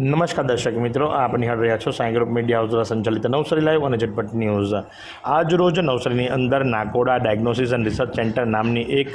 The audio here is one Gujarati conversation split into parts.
નમસ્કાર દર્શક મિત્રો આપ નિહાળ રહ્યા છો સાંઈ ગ્રુપ મીડિયા હાઉસ દ્વારા સંચાલિત નવસારી લાઈવ અને ઝટપટ ન્યૂઝ. આજ રોજ નવસારીની અંદર Nakoda diagnosis and research centre નામની એક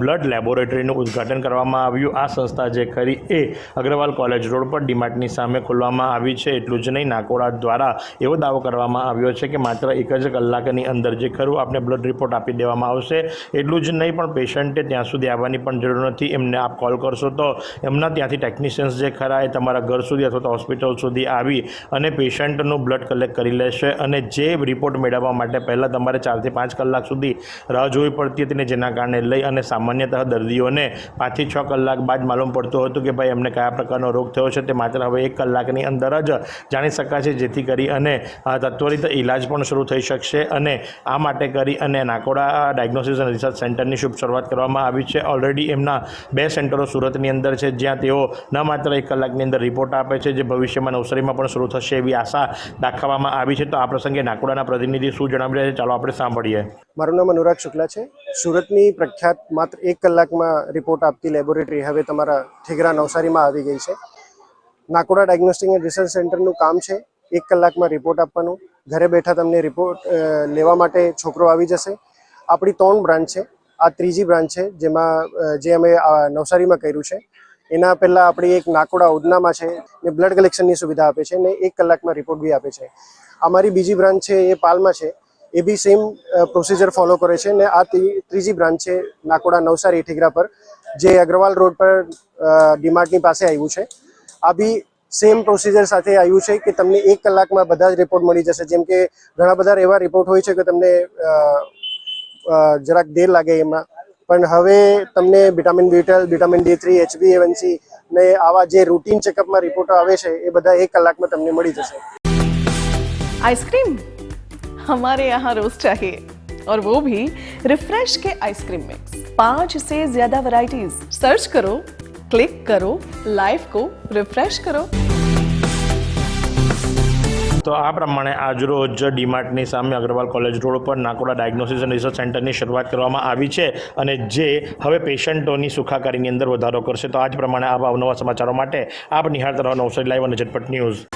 બ્લડ લેબોરેટરીનું ઉદ્ઘાટન કરવામાં આવ્યું. આ સંસ્થા જે ખરી એ અગ્રવાલ કોલેજ રોડ પર ડીમાર્ટની સામે ખોલવામાં આવી છે. એટલું જ નહીં, નાકોડા દ્વારા એવો દાવો કરવામાં આવ્યો છે કે માત્ર એક જ કલાકની અંદર જે ખરું આપણે બ્લડ રિપોર્ટ આપી દેવામાં આવશે. એટલું જ નહીં, પણ પેશન્ટે ત્યાં સુધી આવવાની પણ જરૂર નથી. એમને આપ કોલ કરશો તો એમના ત્યાંથી ટેકનિશિયન્સ જે ખરા એ તમારા ઘર સુધી અથવા તો હોસ્પિટલ સુધી આવી અને પેશન્ટનું બ્લડ કલેક્ટ કરી લેશે અને જે રિપોર્ટ મેળવવા માટે પહેલાં તમારે ચારથી પાંચ કલાક સુધી રાહ જોવી પડતી હતી ને જેના કારણે લઈ અને સામાન્યતઃ દર્દીઓને પાંચથી છ કલાક બાદ માલુમ પડતું હતું કે ભાઈ એમને કયા પ્રકારનો રોગ થયો છે તે માત્ર હવે એક કલાકની અંદર જ જાણી શકાશે જેથી કરી અને તત્વરિત ઇલાજ પણ શરૂ થઈ શકશે અને આ માટે કરી અને નાકોડા ડાયગ્નોસિસ અને રિસર્ચ સેન્ટરની શુભ શરૂઆત કરવામાં આવી છે. ઓલરેડી એમના બે સેન્ટરો સુરતની અંદર છે જ્યાં તેઓ ન માત્ર એક કલાકની અંદર રિપોર્ટ આપે છે જે ભવિષ્યમાં નવસારીમાં પણ શરૂ થશે એવી આશા દાખવવામાં આવી છે. તો આ પ્રસંગે નાકોડાના પ્રતિનિધિ શું જણાવી રહ્યા છે? ચાલો આપણે સાંભળીએ. મારું નામ અનુરાગ શુક્લા છે. સુરતની પ્રખ્યાત માત્ર એક કલાકમાં રિપોર્ટ આપતી લેબોરેટરી હવે તમારા ઠેગરા નવસારીમાં આવી ગઈ છે. નાકોડા ડાયગ્નોસ્ટિક એન્ડ રિસર્ચ સેન્ટરનું કામ છે એક કલાકમાં રિપોર્ટ આપવાનું. ઘરે બેઠા તમને રિપોર્ટ લેવા માટે છોકરો આવી જશે. આપણી ત્રણ બ્રાન્ચ છે. આ ત્રીજી બ્રાન્ચ છે જેમાં જે અમે નવસારીમાં કર્યું છે. એના પહેલાં આપણી એક નાકોડા ઉદનામાં છે, ને બ્લડ કલેક્શનની સુવિધા આપે છે ને એક કલાકમાં રિપોર્ટ બી આપે છે. અમારી બીજી બ્રાન્ચ છે, એ પાલમાં છે, એ બી સેમ પ્રોસિજર ફોલો કરે છે ને આ ત્રી- ત્રીજી બ્રાન્ચ છે, નાકોડા નવસારી ઠીગરા પર, જે અગ્રવાલ રોડ પર ડીમાર્ટની પાસે આવ્યું છે. આ બી સેમ પ્રોસિજર સાથે આવ્યું છે કે તમને એક કલાકમાં બધા જ રિપોર્ટ મળી જશે. જેમ કે ઘણા બધા એવા રિપોર્ટ હોય છે કે તમને જરાક દેર લાગે એમાં. પણ હવે તમને vitamin B twelve vitamin D three HB A one C ને આવા જે રૂટીન ચેકઅપમાં રિપોર્ટ આવે છે એ બધા એક કલાકમાં તમને મળી જશે आइसक्रीम हमारे यहाँ रोज चाहिए और वो भी रिफ्रेश के आइसक्रीम मिक्स पांच से ज्यादा वैरायटीज सर्च करो क्लिक करो लाइफ को रिफ्रेश करो તો આ પ્રમાણે આજરોજ ડીમાર્ટની સામે અગ્રવાલ કોલેજ રોડ પર નાકોડા ડાયગ્નોસિસ અને રિસર્ચ સેન્ટરની શરૂઆત કરવામાં આવી છે અને જે હવે પેશન્ટોની સુખાકારીની અંદર વધારો કરશે. તો આ જ પ્રમાણે આવા અવનવા સમાચારો માટે આપ નિહાળતા રહો નવસારી લાઈવ અને ઝટપટ ન્યૂઝ.